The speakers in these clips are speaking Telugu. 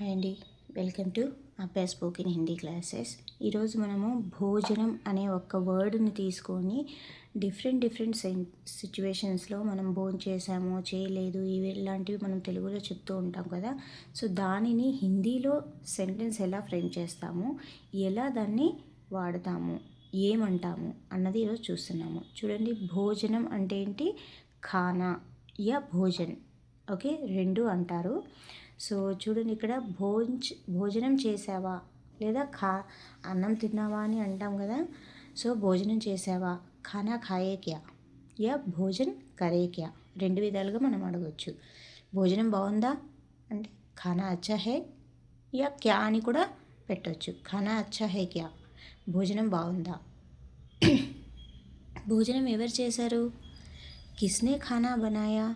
హాయ్ అండి. Welcome to Abhyas spoken Hindi classes. ఈరోజు మనము భోజనం అనే ఒక వర్డ్ని తీసుకొని డిఫరెంట్ డిఫరెంట్ సెన్ సిచ్యువేషన్స్లో మనం భోజనం చేసాము చేయలేదు ఇవి ఇలాంటివి మనం తెలుగులో చెప్తూ ఉంటాం కదా. సో దానిని హిందీలో సెంటెన్స్ ఎలా ఫ్రేమ్ చేస్తాము ఎలా దాన్ని వాడతాము ఏమంటాము అన్నది ఈరోజు చూస్తున్నాము. చూడండి భోజనం అంటే ఏంటి? ఖానా. యా భోజన్. ఓకే రెండు అంటారు. సో చూడండి ఇక్కడ భోజ్ భోజనం చేసావా లేదా ఖా అన్నం తిన్నావా అని అంటాం కదా. సో భోజనం చేసావా ఖానా ఖాయే క్యా యా భోజన్ కరే క్యా రెండు విధాలుగా మనం అడగవచ్చు భోజనం బాగుందా? అంటే ఖానా అచ్చా హే? యా క్యా అని కూడా పెట్టవచ్చు ఖానా అచ్చా హే క్యా? భోజనం బాగుందా? భోజనం ఎవరు చేశారు? కిస్నే ఖానా బనాయా?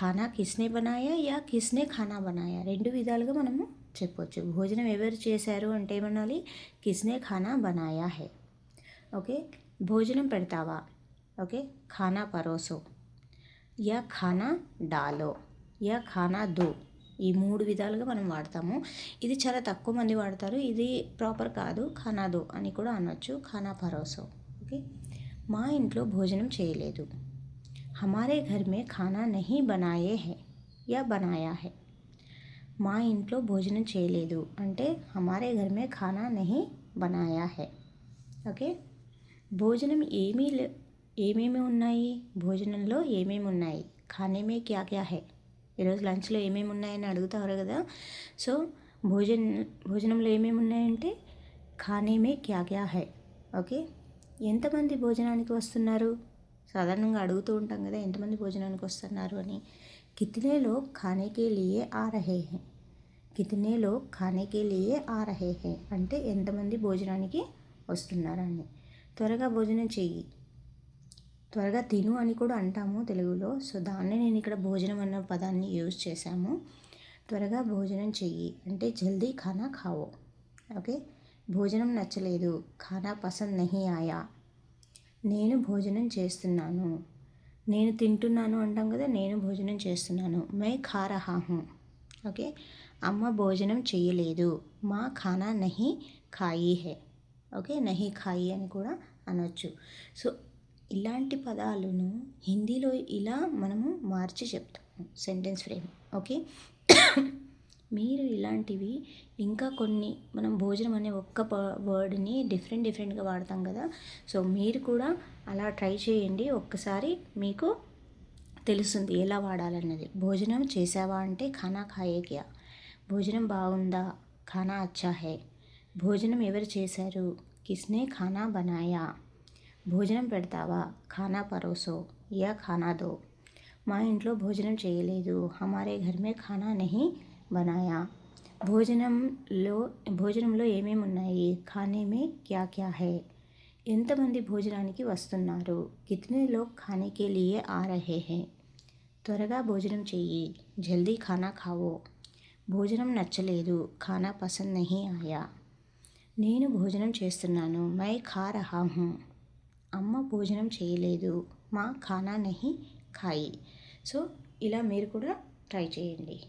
ఖానా కిస్నే బనాయా యా కిస్నే ఖానా బనాయా? రెండు విధాలుగా మనము చెప్పొచ్చు. భోజనం ఎవరు చేశారు అంటే ఏమనాలి? కిస్నే ఖానా బనాయా హే. ఓకే? భోజనం పెడతావా? ఓకే? ఖానా పరోసో. యా ఖానా డాలో. యా ఖానా దో. ఈ మూడు విధాలుగా మనం వాడతాము. ఇది చాలా తక్కువ మంది వాడతారు. ఇది ప్రాపర్ కాదు. ఖానా దో అని కూడా అనొచ్చు. ఖానా పరోసో. ఓకే? మా ఇంట్లో భోజనం చేయలేదు. హమారే ఘర్ మే ఖానా నహీ బనాయే హై యా బనాయా హే మా ఇంట్లో భోజనం చేయలేదు అంటే హమారే ఘర్ మే ఖానా నహీ బనాయా హై ఓకే భోజనం ఏమీ ఏమేమి ఉన్నాయి భోజనంలో ఏమేమి ఉన్నాయి ఖానేమే క్యా క్యా హై ఈరోజు లంచ్లో ఏమేమి ఉన్నాయని అడుగుతారు కదా సో భోజన భోజనంలో ఏమేమి ఉన్నాయంటే ఖానేమే క్యా క్యా హై ఓకే ఎంతమంది భోజనానికి వస్తున్నారు సాధారణంగా అడుగుతూ ఉంటాం కదా ఎంతమంది భోజనానికి వస్తున్నారు? అని. కితనేలో లోగ్ ఖానేకే లియే ఆ రహే హే కితనేలో లోగ్ ఖానేకే లియే ఆ రహే హే. అంటే ఎంతమంది భోజనానికి వస్తున్నారని త్వరగా భోజనం చెయ్యి. త్వరగా తిను అని కూడా అంటాము తెలుగులో. సో దాన్నే నేను ఇక్కడ భోజనం అన్న పదాన్ని యూజ్ చేశాము. త్వరగా భోజనం చెయ్యి. అంటే జల్దీ ఖానా ఖావో. ఓకే? భోజనం నచ్చలేదు. ఖానా పసంద్ నహి ఆయా. నేను భోజనం చేస్తున్నాను. నేను తింటున్నాను అంటాం కదా నేను భోజనం చేస్తున్నాను. మే ఖా రహా హూ ఓకే? అమ్మ భోజనం చేయలేదు. మా ఖానా నహి ఖాయి హే. ఓకే? నహి ఖాయి అని కూడా అనొచ్చు. సో ఇలాంటి పదాలను హిందీలో ఇలా మనము మార్చి చెప్తాము. Sentence frame. ఓకే? మీరు ఇలాంటివి ఇంకా కొన్ని మనం భోజనం అనే ఒక్క వర్డ్ని డిఫరెంట్ డిఫరెంట్గా వాడతాం కదా. సో మీరు కూడా అలా ట్రై చేయండి. ఒక్కసారి మీకు తెలుస్తుంది ఎలా వాడాలన్నది. భోజనం చేసావా అంటే ఖానా ఖాయేకియా భోజనం బాగుందా? ఖానా అచ్చా హే. భోజనం ఎవరు చేశారు? కిస్నే ఖానా బనాయా? భోజనం పెడతావా? ఖానా పరోసో? యా ఖానా దో? మా ఇంట్లో భోజనం చేయలేదు. హమారే ఘర్మే ఖానా నహీ బనాయా? భోజనంలో భోజనంలో ఏమేమి ఉన్నాయి? ఖానే మే క్యా క్యా హే? ఎంతమంది భోజనానికి వస్తున్నారు? కితనే లోగ్ ఖానేకే లియే ఆ రహే హే? త్వరగా భోజనం చెయ్యి. జల్దీ ఖానా ఖావో. భోజనం నచ్చలేదు. ఖానా పసంద్ నహీ ఆయా. నేను భోజనం చేస్తున్నాను. మై ఖా రహా హూ. అమ్మ భోజనం చేయలేదు మా ఖానా నహి ఖాయి. సో ఇలా మీరు కూడా ట్రై చేయండి.